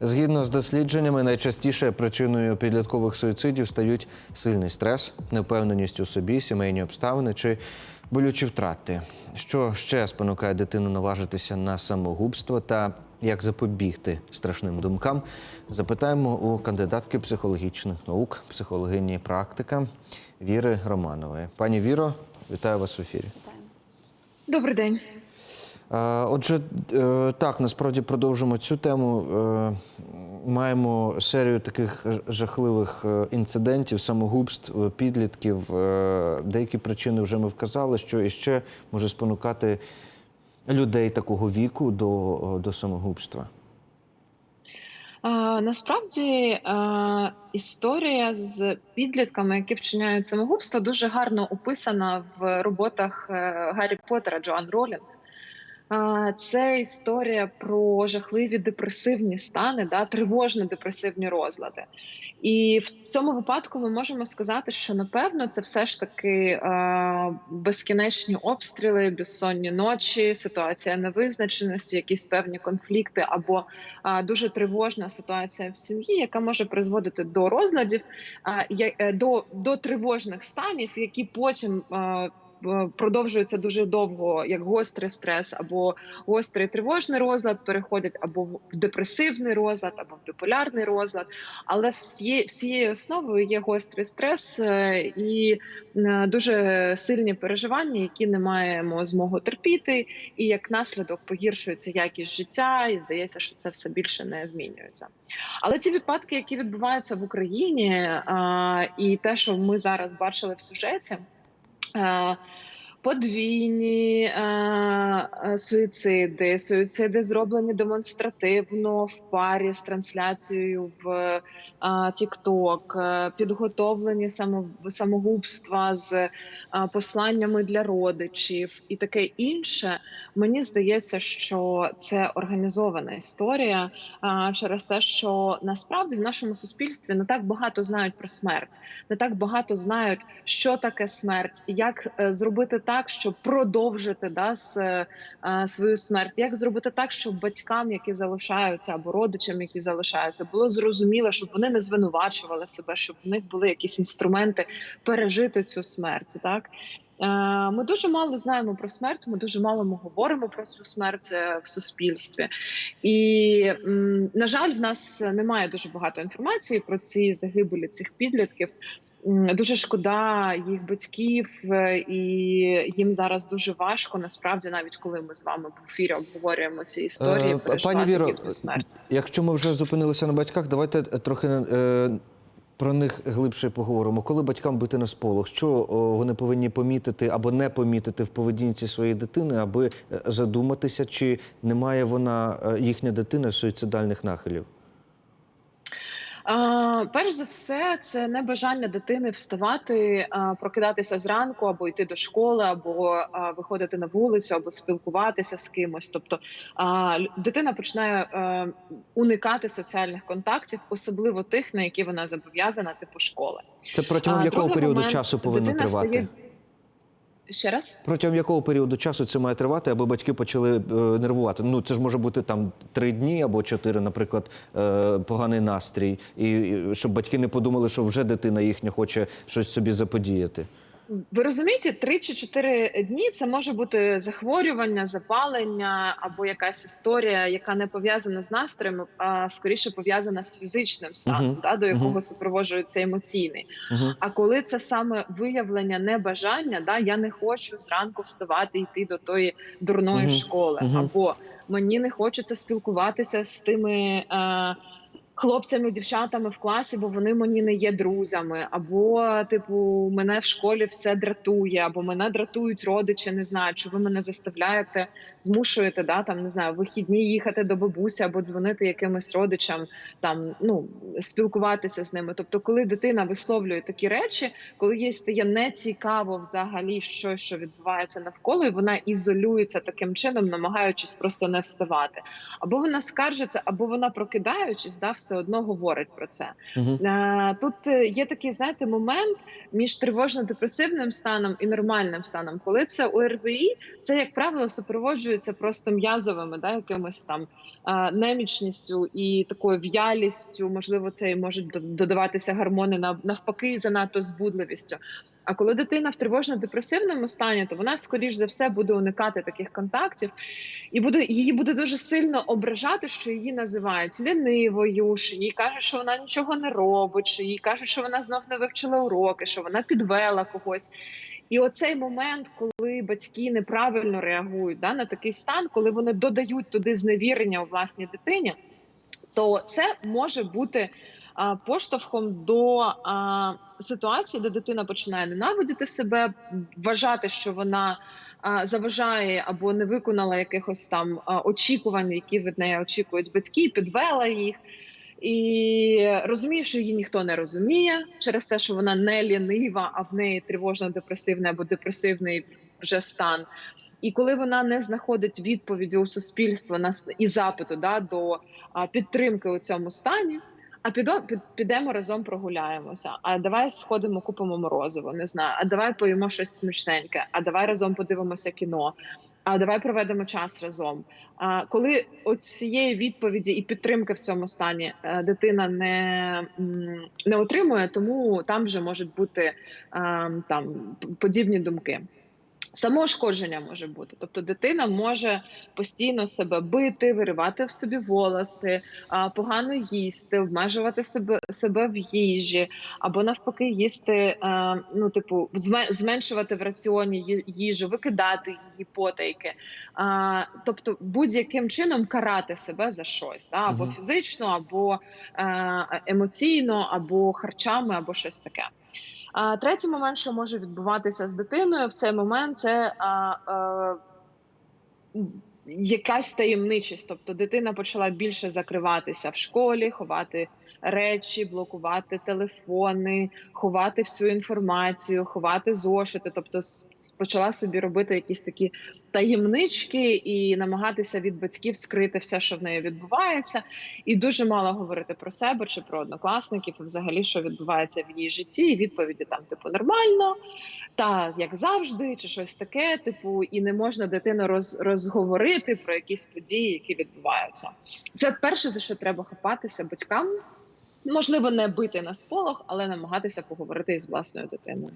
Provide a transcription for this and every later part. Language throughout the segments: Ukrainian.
Згідно з дослідженнями, найчастіше причиною підліткових суїцидів стають сильний стрес, невпевненість у собі, сімейні обставини чи болючі втрати. Що ще спонукає дитину наважитися на самогубство та як запобігти страшним думкам? Запитаємо у кандидатки психологічних наук, психологині практика Віри Романової. Пані Віро, вітаю вас в ефірі. Добрий день. Е, Отже, е, так, насправді продовжимо цю тему. Е, Маємо серію таких жахливих інцидентів, самогубств, підлітків. Деякі причини вже ми вказали, що іще може спонукати людей такого віку до, до самогубства. Насправді історія з підлітками, які вчиняють самогубство, дуже гарно описана в роботах Гаррі Поттера Джоан Ролінг. Це історія про жахливі депресивні стани, да, тривожно-депресивні розлади. І в цьому випадку ми можемо сказати, що напевно це все ж таки безкінечні обстріли, безсонні ночі, ситуація невизначеності, якісь певні конфлікти або дуже тривожна ситуація в сім'ї, яка може призводити до розладів, е, до, до тривожних станів, які потім. Е, Продовжуються дуже довго, як гострий стрес, або гострий тривожний розлад переходять або в депресивний розлад, або в біполярний розлад. Але всією основою є гострий стрес е, і е, дуже сильні переживання, які не маємо змогу терпіти, і як наслідок погіршується якість життя, і здається, що це все більше не змінюється. Але ці випадки, які відбуваються в Україні, і те, що ми зараз бачили в сюжеті. Е, Подвійні е, е, суїциди, суїциди зроблені демонстративно в парі з трансляцією в е, TikTok, е, підготовлені само, самогубства з е, посланнями для родичів і таке інше. Мені здається, що це організована історія е, через те, що насправді в нашому суспільстві не так багато знають про смерть, не так багато знають, що таке смерть, як е, зробити так, щоб продовжити да, с, е, свою смерть, як зробити так, щоб батькам, які залишаються, або родичам, які залишаються, було зрозуміло, щоб вони не звинувачували себе, щоб в них були якісь інструменти пережити цю смерть. Так Е, ми дуже мало знаємо про смерть. Ми дуже мало ми говоримо про цю смерть е, в суспільстві, і на жаль, в нас немає дуже багато інформації про ці загибелі цих підлітків. Дуже шкода їх батьків, е, і їм зараз дуже важко. Насправді, навіть коли ми з вами в ефірі обговорюємо ці історії, Е, Пані Віро, якщо ми вже зупинилися на батьках, давайте трохи е, про них глибше поговоримо. Коли батькам бити на сполох, що вони повинні помітити або не помітити в поведінці своєї дитини, аби е, задуматися, чи не має вона е, їхня дитина суїцидальних нахилів? А, перш за все, це не бажання дитини вставати, а, прокидатися зранку, або йти до школи, або а, виходити на вулицю, або спілкуватися з кимось. Тобто а, дитина починає а, уникати соціальних контактів, особливо тих, на які вона зобов'язана, типу школи. Це протягом А, якого періоду момент, часу повинно тривати? стає- Ще раз. Протягом якого періоду часу це має тривати, аби батьки почали е, нервувати? Ну це ж може бути там три дні або чотири, наприклад, е, поганий настрій, і, і щоб батьки не подумали, що вже дитина їхня хоче щось собі заподіяти. Ви розумієте, три чи чотири дні це може бути захворювання, запалення або якась історія, яка не пов'язана з настроєм, а скоріше пов'язана з фізичним станом, Мгм. да, до якого Мгм. супроводжується емоційний. Угу. А коли це саме виявлення небажання, да, я не хочу зранку вставати йти до тої дурної Мгм. школи, Мгм. або мені не хочеться спілкуватися з тими. Е, Хлопцями, дівчатами в класі, бо вони мені не є друзями, або типу мене в школі все дратує, або мене дратують родичі. Не знаю, чи ви мене заставляєте, змушуєте да там не знаю, вихідні їхати до бабусі або дзвонити якимось родичам, там ну спілкуватися з ними. Тобто, коли дитина висловлює такі речі, коли їй стає нецікаво взагалі щось, що відбувається навколо, і вона ізолюється таким чином, намагаючись просто не вставати. Або вона скаржиться, або вона прокидаючись, да, все одно говорить про це. Угу. Тут е, є такий, знаєте, момент між тривожно-депресивним станом і нормальним станом. Коли це ОРВІ, це як правило супроводжується просто м'язовими, да, якимось там е, немічністю і такою в'ялістю. Можливо, це і можуть до- додаватися гормони нав- навпаки, занадто збудливістю. А коли дитина в тривожно-депресивному стані, то вона скоріш за все буде уникати таких контактів, і буде її буде дуже сильно ображати, що її називають лінивою, що їй кажуть, що вона нічого не робить, що їй кажуть, що вона знов не вивчила уроки, що вона підвела когось. І оцей момент, коли батьки неправильно реагують да, на такий стан, коли вони додають туди зневірення у власній дитині, то це може бути а, поштовхом до а, ситуації, де дитина починає ненавидіти себе, вважати, що вона заважає або не виконала якихось там очікувань, які від неї очікують батьки, підвела їх. І розуміє, що її ніхто не розуміє через те, що вона не лінива, а в неї тривожно-депресивний або депресивний вже стан. І коли вона не знаходить відповіді у суспільства на і запиту да, до підтримки у цьому стані, а підо, під, підемо разом прогуляємося. А давай сходимо, купимо морозиво, не знаю. А давай поїмо щось смачненьке, а давай разом подивимося кіно. А давай проведемо час разом. А коли от цієї відповіді і підтримки в цьому стані е, дитина не, не отримує, тому там вже можуть бути е, там подібні думки. Самоушкодження може бути, тобто дитина може постійно себе бити, виривати в собі волоси, погано їсти, обмежувати себе себе в їжі, або навпаки, їсти, ну типу, зме- зменшувати в раціоні їжу, викидати її потайки, тобто будь-яким чином карати себе за щось, або фізично, або емоційно, або харчами, або щось таке. А третій момент, що може відбуватися з дитиною в цей момент, це а, а, якась таємничість. Тобто дитина почала більше закриватися в школі, ховати речі, блокувати телефони, ховати всю інформацію, ховати зошити. Тобто, почала собі робити якісь такі таємнички і намагатися від батьків скрити все, що в неї відбувається, і дуже мало говорити про себе чи про однокласників, і взагалі, що відбувається в її житті. І відповіді там, типу, нормально, та як завжди, чи щось таке. Типу, і не можна дитину роз, розговорити про якісь події, які відбуваються. Це перше за що треба хапатися батькам. Можливо, не бити на сполох, але намагатися поговорити із власною дитиною.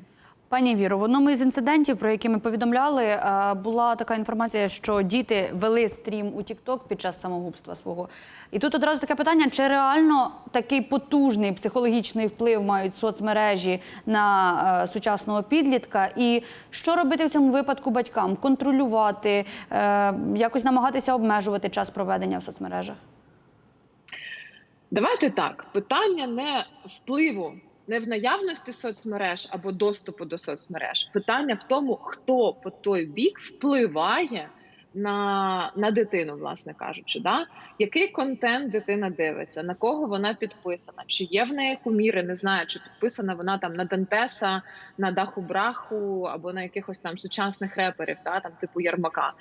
Пані Віро, в одному із інцидентів, про які ми повідомляли, е, була така інформація, що діти вели стрім у TikTok під час самогубства свого. І тут одразу таке питання: чи реально такий потужний психологічний вплив мають соцмережі на е, сучасного підлітка? І що робити в цьому випадку батькам? Контролювати, е, якось намагатися обмежувати час проведення в соцмережах? Давайте так: питання не впливу, не в наявності соцмереж або доступу до соцмереж. Питання в тому, хто по той бік впливає на, на дитину, власне кажучи, да? який контент дитина дивиться, на кого вона підписана, чи є в неї куміри, не знаю, чи підписана вона там на Дантеса, на Даху Браху або на якихось там сучасних реперів, да? там типу Ярмака.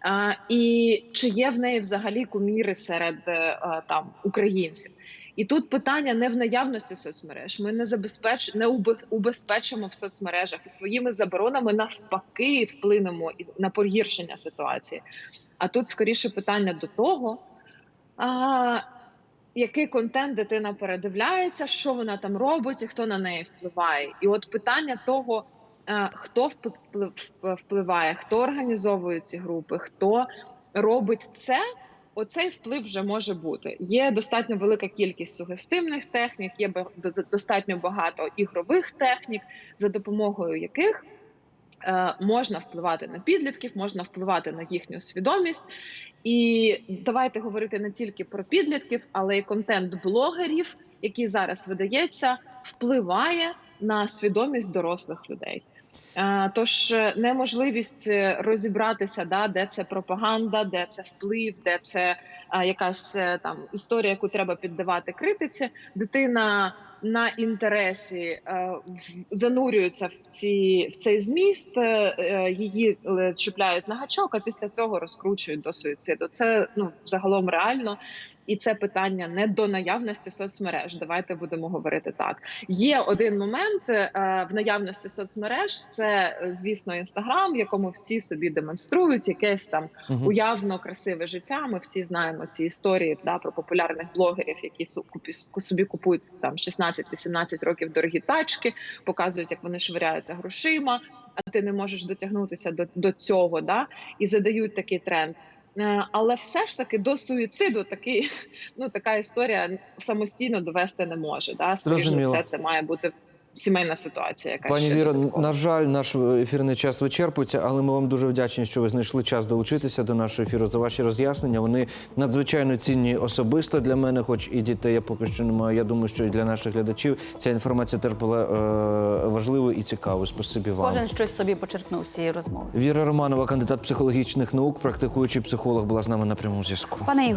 А, і чи є в неї взагалі куміри серед е, там українців? І тут питання не в наявності соцмереж. Ми не забезпеч не убе- убезпечимо в соцмережах і своїми заборонами навпаки вплинемо на погіршення ситуації. А тут скоріше питання до того, а, який контент дитина передивляється, що вона там робить і хто на неї впливає. І от питання того, хто вплив- впливає, хто організовує ці групи, хто робить це. Оцей вплив вже може бути. Є достатньо велика кількість сугестивних технік, є достатньо багато ігрових технік, за допомогою яких е, можна впливати на підлітків, можна впливати на їхню свідомість. І давайте говорити не тільки про підлітків, але й контент блогерів, який зараз видається, впливає на свідомість дорослих людей. Е, Тож е, неможливість е, розібратися, да, де це пропаганда, де це вплив, де це якась там історія, яку треба піддавати критиці. Дитина на інтересі в- занурюється в ці в цей зміст, її чіпляють на гачок, а після цього розкручують до суїциду. Це ну загалом реально. І це питання не до наявності соцмереж. Давайте будемо говорити так. Є один момент е, в наявності соцмереж. Це е, звісно інстаграм, в якому всі собі демонструють якесь там уявно красиве життя. Ми всі знаємо ці історії да, про популярних блогерів, які собі купують там 16-18 років дорогі тачки, показують, як вони швиряються грошима, а ти не можеш дотягнутися до, до цього, да, і задають такий тренд. Е, Але все ж таки до суїциду такий, ну така історія самостійно довести не може. Да? Скоріше все, це має бути сімейна ситуація. Яка Пані додаткова. на жаль, наш ефірний час вичерпується, але ми вам дуже вдячні, що ви знайшли час долучитися до нашого ефіру за ваші роз'яснення. Вони надзвичайно цінні особисто для мене, хоч і дітей я поки що не маю. Я думаю, що і для наших глядачів ця інформація теж була е, важливою і цікавою. Спасибі вам. Кожен щось собі почерпнув з цієї розмови. Віра Романова, кандидат психологічних наук, практикуючий психолог, була з нами на прямому зв'язку. Пане